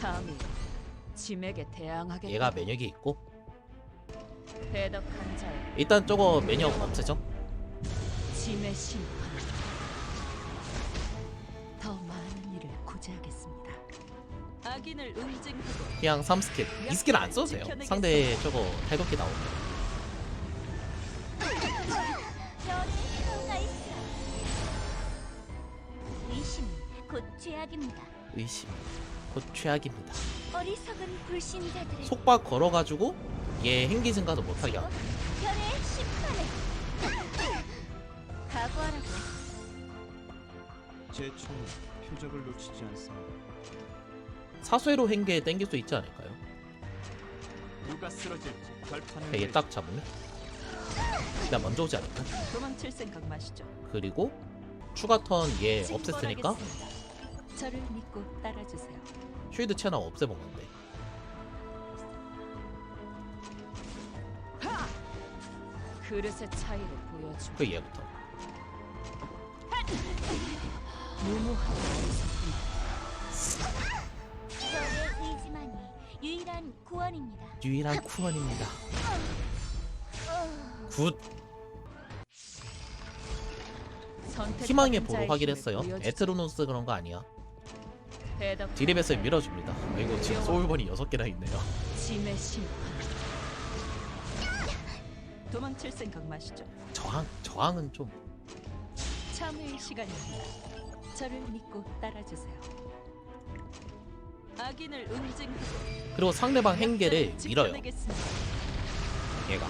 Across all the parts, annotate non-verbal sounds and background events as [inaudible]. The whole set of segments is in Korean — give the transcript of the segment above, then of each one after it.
감히 짐에게 대항하겠다. 얘가 면역이 있고 배덕한 자의 일단 저거 면역 없애죠 짐의 심판. 더 많은 일을 구제하겠습니다. 악인을 응징하고 그냥 3스킬 이 스킬 안 써도 돼요 상대 저거 탈덕기 나오면 의심 곧 최악입니다 어리석은 불신자들의 속박 걸어가지고 얘 행기 증가도 못하게 하고 별의 심판을 각오하라고. 제 총은 표적을 놓치지 않습니다. 사쇠로 행기에 땡길 수 있지 않을까요? 누가 쓰러질지 결판을 얘 딱 잡으면 나 먼저 오지 않을까? 도망칠 생각 마시죠. 그리고 추가 턴 얘 없앴으니까 징벌하겠습니다. 저를 믿고 따라주세요. 쉴드 채널 없애먹는데 그릇의 차이를 보여주. 그 얘부터 무모하고 의지만이 유일한 구원입니다. 유일한 쿠원입니다 굿 희망의 보로 확인했어요. 에트로노스 그런 거 아니야 자의 밀어줍니다 이거 지금 소울번이 6개나 있네요 짐의 심판. 도망칠 생각 마시죠. 저항 저항은 좀 참회의 시간입니다. 저를 믿고 따라주세요. 악인을 응징하고 그리고 상대방 행계를 밀어요. 얘가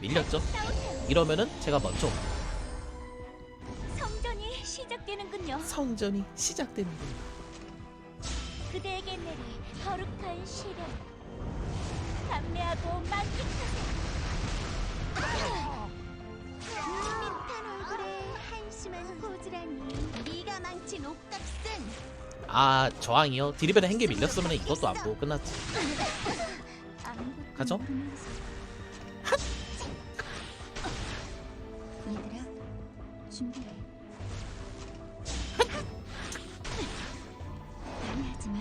밀렸죠? 이러면은 제가 먼저 시작되는군요. 성전이 시작되는군요 그대에게 내릴 거룩한 시련. 감내하고 만끽하세요. 밋밋한 얼굴에 한심한 고지라니 네가 망친 옥탑은 아 저항이요? 디리벨에 행계 밀렸으면 이것도 안 보고 끝났지 아무것도 가죠? 모르면서. 얘들아 준비해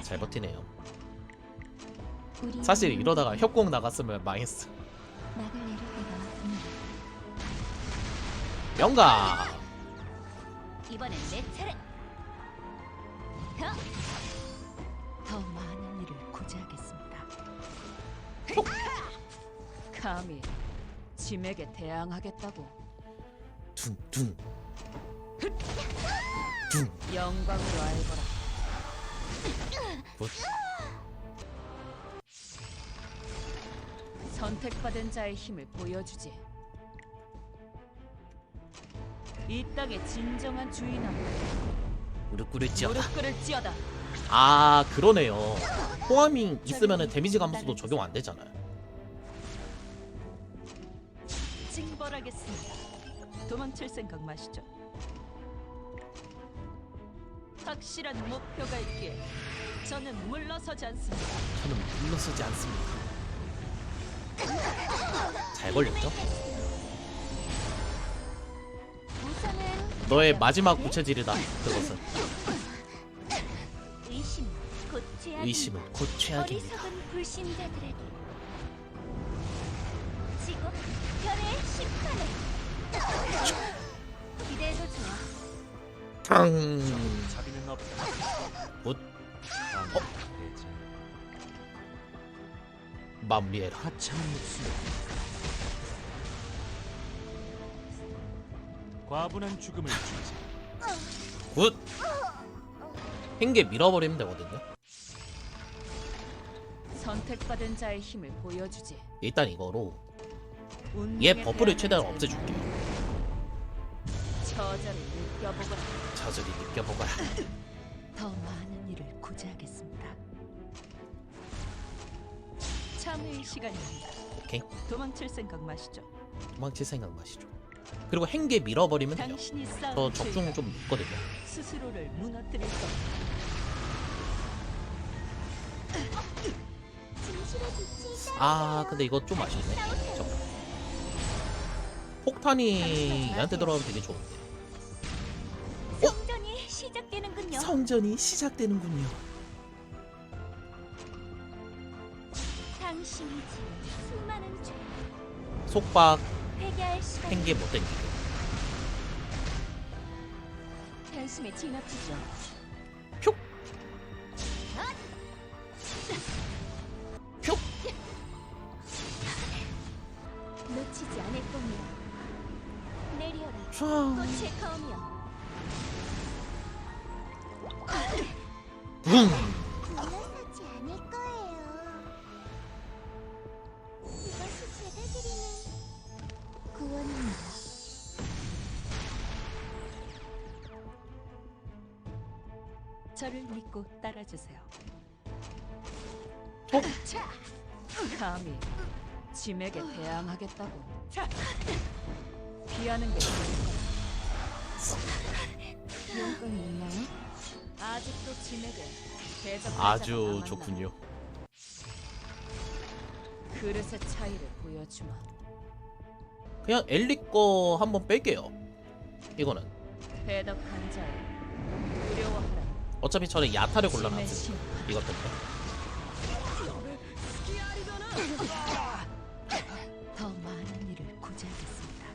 잘 버티네요 사실 이러다가 협곡 나갔으면 망했어. 영가 이번엔 내 차례. 혀! 더 많은 일을 구제하겠습니다. 감히 짐에게 대항하겠다고 둥둥 영광으로 알거라. 굿. 선택받은 자의 힘을 보여주지. 이 땅의 진정한 주인은 무릎 꿇을지어다 무릎 꿇을 지어다. 아 그러네요 호화밍 있으면은 데미지 감소도 적용 안 되잖아요 징벌하겠습니다. 도망칠 생각 마시죠. 확실한 목표가 있기에 저는 물러서지 않습니다. 저는 물러서지 않습니다 잘 걸렸죠? 우선은 너의 마지막 구체질이다 그것은 의심 곧 죄악입니다. 의심은 곧 최악입니다 어리석은 불신자들에게 지구 별의 심판을 기대해도 좋아. 탕 자비는 없다. 굿. 마무리해라 하찮은 목숨. 과분한 죽음을 주지. 굿 행계 밀어버리면 되거든요 선택받은 자의 힘을 보여주지. 일단 이거로 얘 버프를 최대한 자는 없애줄게 저자를 느껴보거라. 저절이 느껴보거라 더 많은 일을 구제하겠습니다. 참회의 시간입니다. 오케이 도망칠 생각 마시죠. 도망칠 생각 마시죠 그리고 행계 밀어버리면 돼요 당신이 싸운 저 적중 좀 있거든요 스스로를 무너뜨릴 겁니다. 아 근데 이거 좀 아쉽네 저 폭탄이 얘한테 들어가면 되게 좋은데. 성전이 시작되는군요. 성전이 시작되는군요. 지은 수많은 죄 속박 회개할 시간. 행계 못 땡기고. 단숨에 진압주죠. 표. 표. 놓치지 않을 겁니다. 촤. 꽃의 검이여. 붕. 저를 믿고 따라주세요. 어? 감히 짐에게 대항하겠다고. 피하는 게 용건이 있나요? 아직도 짐에게 대적 아주 좋군요. 그릇의 차이를 보여주마. 그냥 엘리 거 한번 뺄게요. 이거는 배덕한 자여 두려워하라. 어차피 저는 야타를. 신. 이것 때문에. 더 많은 일을 구제하겠습니다.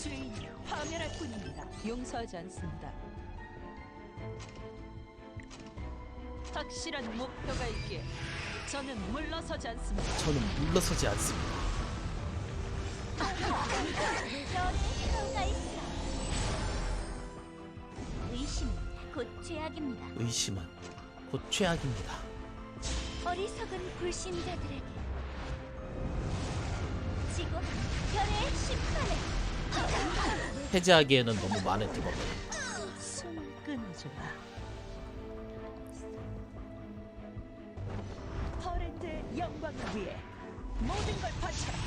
주인이 파멸할 뿐입니다. 용서하지 않습니다. 확실한 목표가 있기에 저는 물러서지 않습니다. 저는 물러서지 않습니다. 있 곧 죄악입니다. 의심은 곧 최악입니다. 어리석은 불신자들에게 지구 별의 심판을 해제하기에는 너무 많은 디버. 숨을 끊어줘라. 허랜드의 영광을 위해 모든 걸 바쳐라.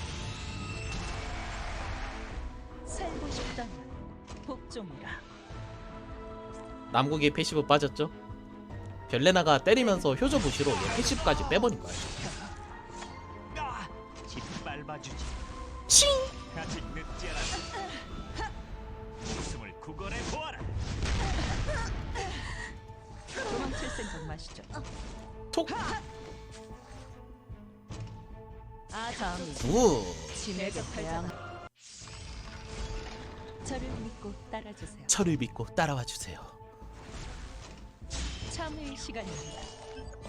살고 싶다면 복종이라. 남국의 패시브 빠졌죠? 별레나가 때리면서 효저 부시로 얘 패시브까지 빼버린 거야. 아! 짓밟아주지. 칭! 아직 늦지 않았다. 목숨을 구걸해 보아라. 도망칠 생각 마시죠. 톡! 우! 대항. 저를 믿고 따라주세요. 저를 믿고 따라와 주세요. 참회의 시간입니다.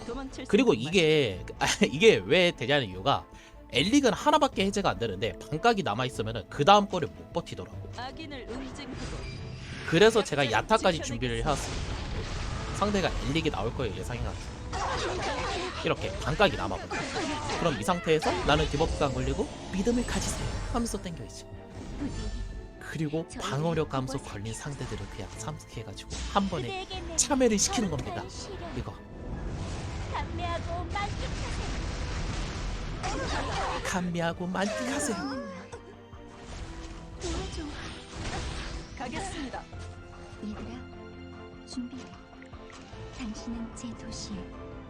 도망칠 그리고 생각 이게 [laughs] 아, 이게 왜 되냐는 이유가 엘릭은 하나밖에 해제가 안 되는데 반각이 남아 있으면은 그 다음 거를 못 버티더라고. 악인을 응징하고 그래서 제가 야타까지 준비를 해왔습니다. 상대가 엘릭이 나올 거예요 예상해가지고 이렇게 반각이 남아버려. 그럼 이 상태에서 나는 디버프가 안 걸리고 믿음을 가지세요 하면서 땡겨야지. 부디 그리고 방어력 감소 걸린 상대들을 그냥 삼식해가지고 한 번에 참여를 시키는 겁니다. 이거. 감미하고 만끽하세요. 도와줘. 가겠습니다. 얘들아, 준비해. 당신은 제 도시에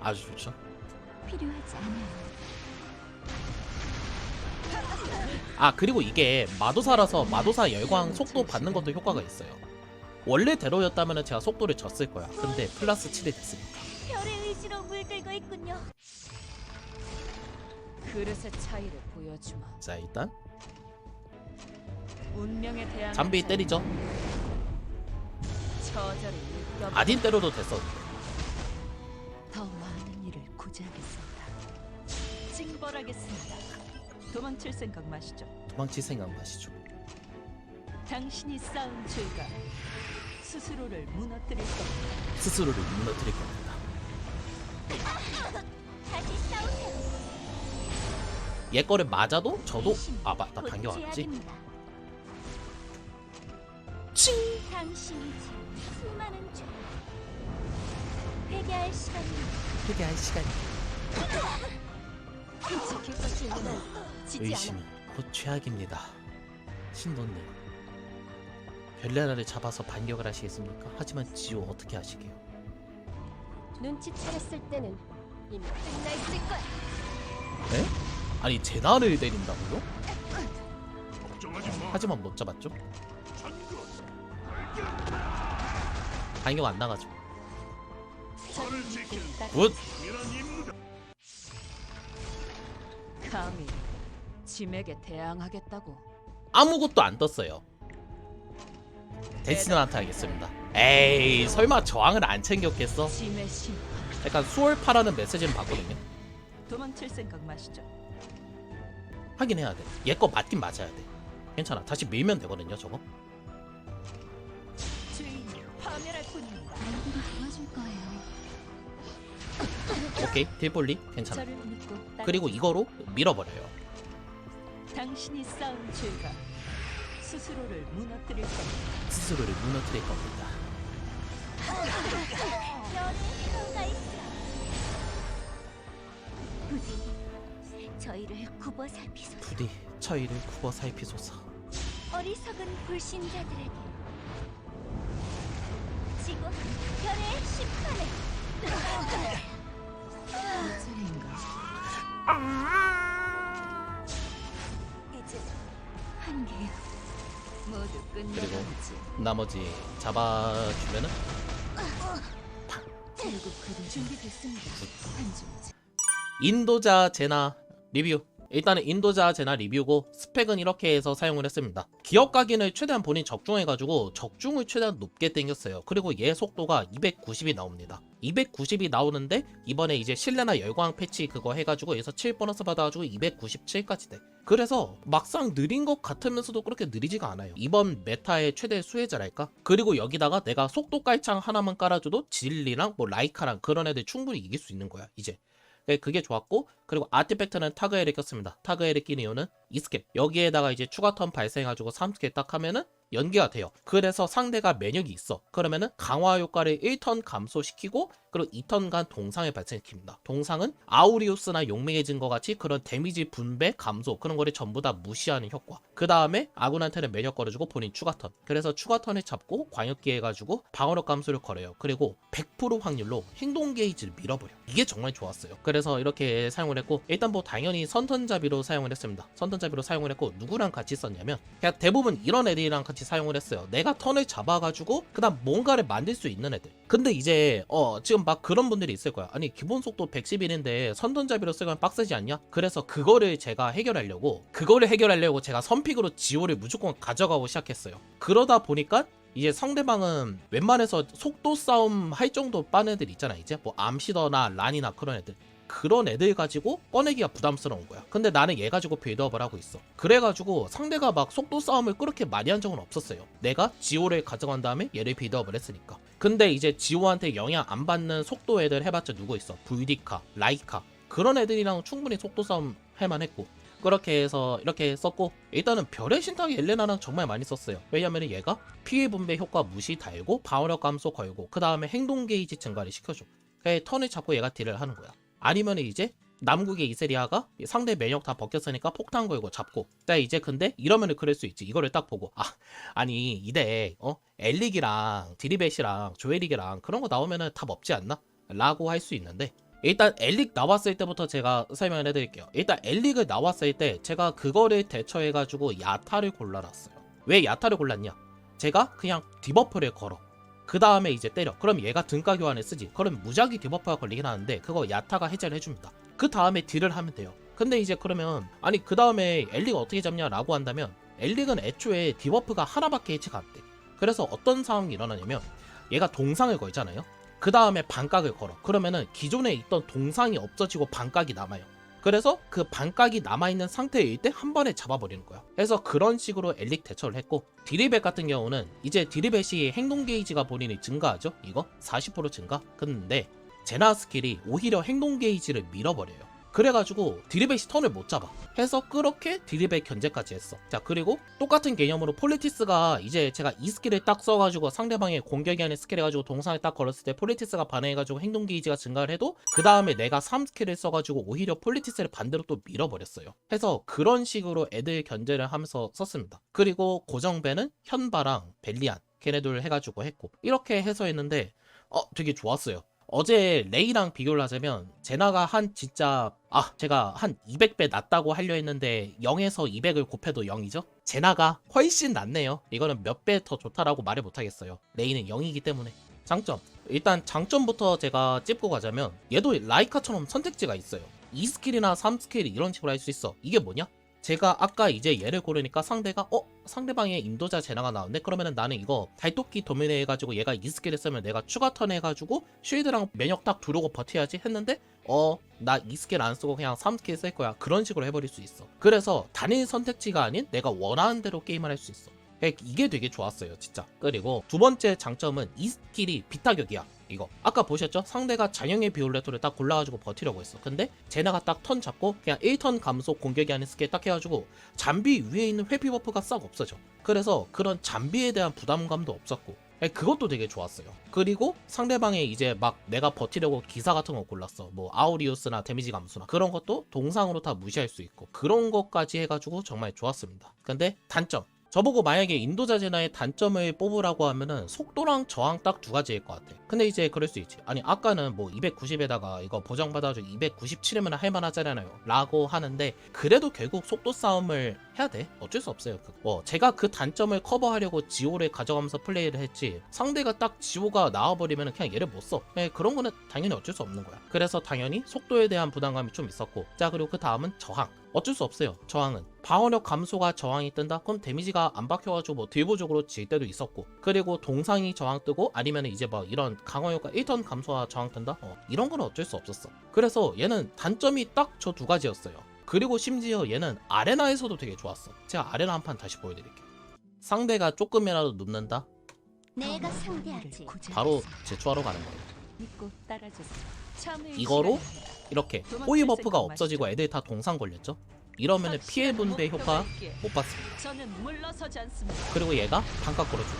아주 좋죠. 필요하지 않아요. 아 그리고 이게 마도사라서 마도사 열광 속도 받는 것도 효과가 있어요. 원래 대로였다면 제가 속도를 줬을 거야. 근데 플러스 7이 됐으니까. 별의 의지로 물들고 있군요. 그릇의 차이를 보여주마. 자 일단 운명에 대한 잠비 때리죠. 느껴. 아딘 때려도 됐었는데. 더 많은 일을 구제하겠습니다. 징벌하겠습니다. 도망칠 생각 마시죠. 도망칠 생각 마시죠. 당신이 쌓은 죄가 스스로를 무너뜨릴 겁니다. 스스로를 무너뜨릴 겁니다. 다시 싸우세요. 얘 거를 맞아도 저도 아 맞다 곧 반겨왔지. 죄악입니다. 당신이 지은 수많은 죄 회개할 시간입니다. 회개할 시간이. 지킬 것이 있는 지지 의심은 곧 최악입니다. 신도님. 별나라를 잡아서 반격을 하시겠습니까? 하지만 지호 어떻게 하시게요? 않아. 눈치 차렸을 때는 이미 끝나 있을 거야. 에? 아니 제나를 때린다고요? 하지만 못 잡았죠. 반격 안 나가죠. 굿. 감히 짐에게 대항하겠다고. 아무것도 안 떴어요. 데스티나한테 하겠습니다. 에이 설마 저항을 안 챙겼겠어? 짐의 심 약간 수월파라는 메시지는 받거든요. 도망칠 생각 마시죠. 하긴 해야 돼. 얘 거 맞긴 맞아야 돼. 괜찮아. 다시 밀면 되거든요. 저거. 오케이 딜볼리 괜찮아. 그리고 이거로 밀어버려요. 당신이 쌓은 죄가 스스로를 무너뜨릴 겁니다. 스스로를 무너뜨릴 겁니다. 부디 저희를 굽어 살피소. 부디 저희를 굽어 살피소서. 어리석은 불신자들에게 지금 별의 심판을. 차례인가? 이제 한계 모두 그리고. 나머지 잡아주면은 결국 그들 준비됐습니다. 한중 인도자 제나 리뷰. 일단은 인도자 제나 리뷰고 스펙은 이렇게 해서 사용을 했습니다. 기억 각인을 최대한 본인 적중해가지고 적중을 최대한 높게 땡겼어요. 그리고 얘 속도가 290이 나옵니다. 290이 나오는데 이번에 이제 실내나 열광 패치 그거 해가지고 여기서 7 보너스 받아가지고 297까지 돼. 그래서 막상 느린 것 같으면서도 그렇게 느리지가 않아요. 이번 메타의 최대 수혜자랄까? 그리고 여기다가 내가 속도 깔창 하나만 깔아줘도 진리랑 뭐 라이카랑 그런 애들 충분히 이길 수 있는 거야 이제. 네, 그게 좋았고 그리고 아티팩트는 타그엘을 꼈습니다. 타그엘을 낀 이유는 이스캡 여기에다가 이제 추가 턴 발생해가지고 3스캡 딱 하면은 연기가 돼요. 그래서 상대가 면역이 있어. 그러면은 강화 효과를 1턴 감소시키고 그리고 2턴간 동상을 발생시킵니다. 동상은 아우리우스나 용맹의 증거 같이 그런 데미지 분배 감소 그런 거를 전부 다 무시하는 효과. 그 다음에 아군한테는 면역 걸어주고 본인 추가 턴. 그래서 추가 턴을 잡고 광역기 해가지고 방어력 감소를 걸어요. 그리고 100% 확률로 행동 게이지를 밀어버려. 이게 정말 좋았어요. 그래서 이렇게 사용을 했고 일단 뭐 당연히 선턴잡이로 사용을 했습니다. 선턴잡이로 사용을 했고 누구랑 같이 썼냐면 그냥 대부분 이런 애들이랑 같이 사용을 했어요. 내가 턴을 잡아가지고 그다음 뭔가를 만들 수 있는 애들. 근데 이제 어 지금 막 그런 분들이 있을 거야. 아니 기본 속도 111인데 선턴잡이로 쓰면 빡세지 않냐? 그래서 그거를 제가 해결하려고 그거를 해결하려고 제가 선픽으로 지오를 무조건 가져가고 시작했어요. 그러다 보니까 이제 상대방은 웬만해서 속도 싸움 할 정도 빤 애들 있잖아 이제 뭐 암시더나 란이나 그런 애들 그런 애들 가지고 꺼내기가 부담스러운 거야. 근데 나는 얘 가지고 빌드업을 하고 있어. 그래가지고 상대가 막 속도 싸움을 그렇게 많이 한 적은 없었어요. 내가 지오를 가져간 다음에 얘를 빌드업을 했으니까. 근데 이제 지오한테 영향 안 받는 속도 애들 해봤자 누구 있어? 불디카 라이카. 그런 애들이랑 충분히 속도 싸움 할만했고. 그렇게 해서 이렇게 썼고 일단은 별의 신탁이 엘레나랑 정말 많이 썼어요. 왜냐면 얘가 피해 분배 효과 무시 달고 방어력 감소 걸고 그 다음에 행동 게이지 증가를 시켜줘. 그래 턴을 잡고 얘가 딜을 하는 거야 아니면 이제 남국의 이세리아가 상대 면역 다 벗겼으니까 폭탄 걸고 잡고 자 이제 근데 이러면은 그럴 수 있지 이거를 딱 보고 아 아니 이대 어 엘릭이랑 디리벳이랑 조에릭이랑 그런 거 나오면은 답 없지 않나 라고 할 수 있는데 일단 엘릭 나왔을 때부터 제가 설명을 해드릴게요. 일단 엘릭을 나왔을 때 제가 그거를 대처해가지고 야타를 골라놨어요. 왜 야타를 골랐냐? 제가 그냥 디버프를 걸어. 그 다음에 이제 때려. 그럼 얘가 등가 교환을 쓰지. 그럼 무작위 디버프가 걸리긴 하는데 그거 야타가 해제를 해줍니다. 그 다음에 딜을 하면 돼요. 근데 이제 그러면 아니 그 다음에 엘릭 어떻게 잡냐 라고 한다면 엘릭은 애초에 디버프가 하나밖에 해체가 안 돼. 그래서 어떤 상황이 일어나냐면 얘가 동상을 걸잖아요. 그 다음에 반각을 걸어. 그러면은 기존에 있던 동상이 없어지고 반각이 남아요. 그래서 그 반각이 남아있는 상태일 때 한 번에 잡아버리는 거야. 그래서 그런 식으로 엘릭 대처를 했고 디리벳 같은 경우는 이제 디리벳이 행동 게이지가 본인이 증가하죠. 이거 40% 증가. 근데 제나 스킬이 오히려 행동 게이지를 밀어버려요. 그래가지고 디리벳이 턴을 못 잡아. 해서 그렇게 디리벳 견제까지 했어. 자 그리고 똑같은 개념으로 폴리티스가 이제 제가 이 스킬을 딱 써가지고 상대방의 공격이 아닌 스킬 해가지고 동상을 딱 걸었을 때 폴리티스가 반응해가지고 행동 게이지가 증가를 해도 그 다음에 내가 3 스킬을 써가지고 오히려 폴리티스를 반대로 또 밀어버렸어요. 해서 그런 식으로 애들 견제를 하면서 썼습니다. 그리고 고정배는 현바랑 벨리안 걔네들 해가지고 했고 이렇게 해서 했는데 어 되게 좋았어요. 어제 레이랑 비교를 하자면 제나가 한 진짜 아 제가 한 200배 낮다고 하려 했는데 0에서 200을 곱해도 0이죠? 제나가 훨씬 낫네요. 이거는 몇 배 더 좋다라고 말을 못하겠어요. 레이는 0이기 때문에. 장점 일단 장점부터 제가 찝고 가자면 얘도 라이카처럼 선택지가 있어요. 2스킬이나 3스킬 이런 식으로 할 수 있어. 이게 뭐냐? 제가 아까 이제 얘를 고르니까 상대가 어? 상대방의 인도자 제나가 나왔네? 그러면은 나는 이거 달토끼 도미네 해가지고 얘가 이 스킬을 쓰면 내가 추가 턴 해가지고 쉴드랑 면역 딱 두르고 버텨야지 했는데 어 나 이 스킬 안 쓰고 그냥 3스킬 쓸 거야. 그런 식으로 해버릴 수 있어. 그래서 단일 선택지가 아닌 내가 원하는 대로 게임을 할 수 있어. 이게 되게 좋았어요 진짜. 그리고 두 번째 장점은 이 스킬이 비타격이야 이거 아까 보셨죠? 상대가 잔영의 비올레토를 딱 골라가지고 버티려고 했어 근데 제나가 딱 턴 잡고 그냥 1턴 감소 공격이 아닌 스킬 딱 해가지고 잠비 위에 있는 회피 버프가 싹 없어져 그래서 그런 잠비에 대한 부담감도 없었고 아니, 그것도 되게 좋았어요. 그리고 상대방의 이제 막 내가 버티려고 기사 같은 거 골랐어. 뭐 아우리우스나 데미지 감소나 그런 것도 동상으로 다 무시할 수 있고 그런 것까지 해가지고 정말 좋았습니다. 근데 단점. 저보고 만약에 인도자 제나의 단점을 뽑으라고 하면은 속도랑 저항 딱 두 가지일 것 같아. 근데 이제 그럴 수 있지. 아니 아까는 뭐 290에다가 이거 보정받아가지고 297이면 할만하잖아요. 라고 하는데 그래도 결국 속도 싸움을 해야 돼. 어쩔 수 없어요. 그- 어, 제가 그 단점을 커버하려고 지오를 가져가면서 플레이를 했지. 상대가 딱 지오가 나와버리면 그냥 얘를 못 써. 예, 그런 거는 당연히 어쩔 수 없는 거야. 그래서 당연히 속도에 대한 부담감이 좀 있었고. 자 그리고 그 다음은 저항. 어쩔 수 없어요. 저항은 방어력 감소가 저항이 뜬다. 그럼 데미지가 안 박혀가지고 뭐 딜보적으로 질 때도 있었고. 그리고 동상이 저항 뜨고 아니면 이제 뭐 이런 강화 효과 1턴 감소와 저항 뜬다. 어, 이런 건 어쩔 수 없었어. 그래서 얘는 단점이 딱 저 두 가지였어요. 그리고 심지어 얘는 아레나에서도 되게 좋았어. 제가 아레나 한 판 다시 보여드릴게요. 상대가 조금이라도 눕는다. 내가 상대하지. 바로 제초하러 가는 거예요. 이거로. 이렇게 호위 버프가 없어지고 애들 다 동상 걸렸죠. 이러면은 피해 분배 효과 못 받습니다. 그리고 얘가 반값 걸어주고.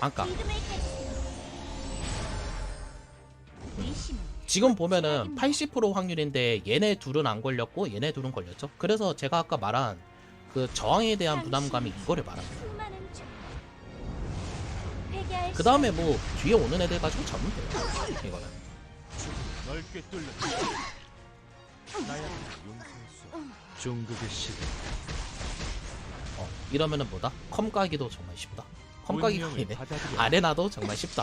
반값. 지금 보면은 80% 확률인데 얘네 둘은 안 걸렸고 얘네 둘은 걸렸죠? 그래서 제가 아까 말한 그 저항에 대한 부담감이 이거를 말합니다. 그 다음에 뭐 뒤에 오는 애들 가지고 잡으면 돼요. 이거는 넓게 뚫는 나야 용서할 수 종국의 시대. 어, 이러면은 뭐다? 컴가기도 정말 쉽다. 운명을 아니네 받아들여. 아레나도 정말 쉽다.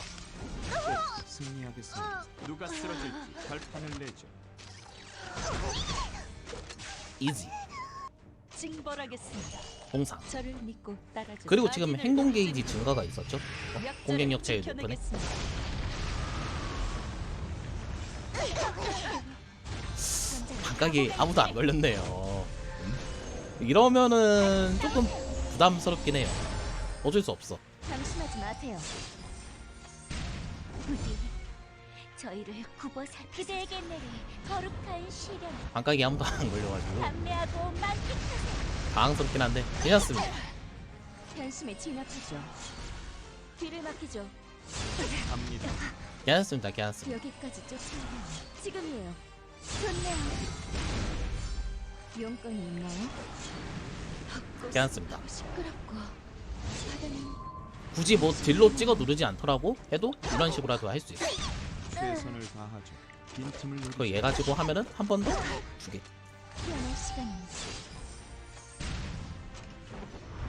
승리하겠습니다. 누가 쓰러질지 결판을 내죠. 이지 징벌하겠습니다. 동상. 저를 믿고. 그리고 지금 행동 게이지 증가가 있었죠? 약자를 공격력 제일 지켜내겠습니다. 반각이 아무도 안 걸렸네요. 이러면은 조금 부담스럽긴 해요. 어쩔 수 없어. 방심하지 마세요. 부디 저희를 굽어 살 그대에게 내릴 거룩한 시련 반각이 아무도 안 걸려가지고 감내하고 만끽하세요. 당황스럽긴 한데 괜찮습니다. 현심에 진압하죠. 뒤를 맡기죠. 갑니다 괜찮습니다. 괜찮습니다. 여기까지 쫓아오면 지금이에요. 좋네요. 용건이 있나요? 괜찮습니다. 시끄럽고 바다는 굳이 뭐 딜로 찍어 누르지 않더라고 해도 이런 식으로라도 할 수 있어. 최선을 다하죠 빈틈을 그거 노리죠 얘 가지고 하면은 한 번 더 두 개. 피어날 시간입니다.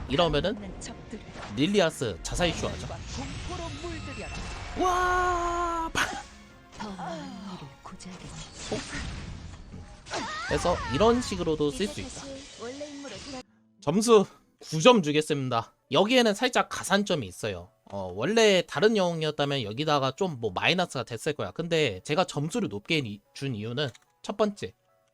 이러면은 있는 적들을 릴리아스 자살 슈하죠. 공포로 물들여라. 와. 고자하겠네. 그래서 이런 식으로도 쓸 수 있다. 점수 9점 주겠습니다. 여기에는 살짝 가산점이 있어요. 어, 원래 다른 영웅이었다면 여기다가 좀 뭐 마이너스가 됐을 거야. 근데 제가 점수를 높게 이- 준 이유는 첫 번째,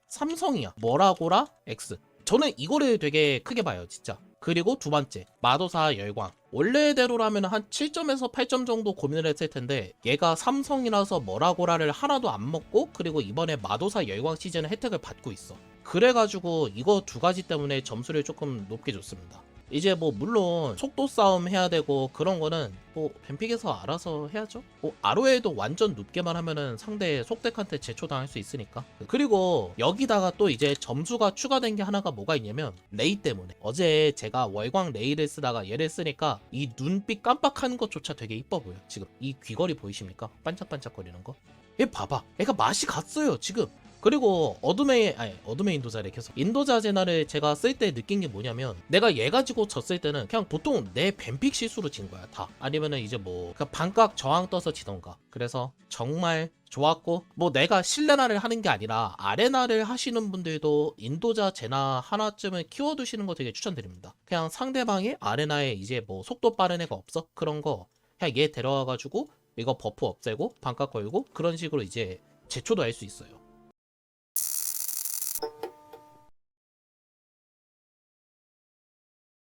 삼성이야. 뭐라고라? X. 저는 이거를 되게 크게 봐요, 진짜. 그리고 두 번째, 마도사 열광. 원래대로라면 한 7점에서 8점 정도 고민을 했을 텐데, 얘가 삼성이라서 뭐라고라를 하나도 안 먹고, 그리고 이번에 마도사 열광 시즌 혜택을 받고 있어. 그래가지고 이거 두 가지 때문에 점수를 조금 높게 줬습니다. 이제 뭐 물론 속도 싸움 해야 되고 그런 거는 뭐 뱀픽에서 알아서 해야죠. 뭐 아로에도 완전 눕게만 하면은 상대 속덱한테 제초당할 수 있으니까. 그리고 여기다가 또 이제 점수가 추가된 게 하나가 뭐가 있냐면 레이 때문에 어제 제가 월광 레이를 쓰다가 얘를 쓰니까 이 눈빛 깜빡하는 것조차 되게 이뻐 보여. 지금 이 귀걸이 보이십니까? 반짝반짝거리는 거. 얘 봐봐. 얘가 맛이 갔어요 지금. 그리고 어둠의 아니 어둠의 인도자를 계속. 인도자 제나를 제가 쓸 때 느낀 게 뭐냐면 내가 얘 가지고 졌을 때는 그냥 보통 내 뱀픽 실수로 진 거야 다. 아니면은 이제 뭐 그냥 반각 저항 떠서 지던가. 그래서 정말 좋았고 뭐 내가 실내나를 하는 게 아니라 아레나를 하시는 분들도 인도자 제나 하나쯤은 키워두시는 거 되게 추천드립니다. 그냥 상대방이 아레나에 이제 뭐 속도 빠른 애가 없어? 그런 거 그냥 얘 데려와가지고 이거 버프 없애고 반각 걸고 그런 식으로 이제 제초도 할 수 있어요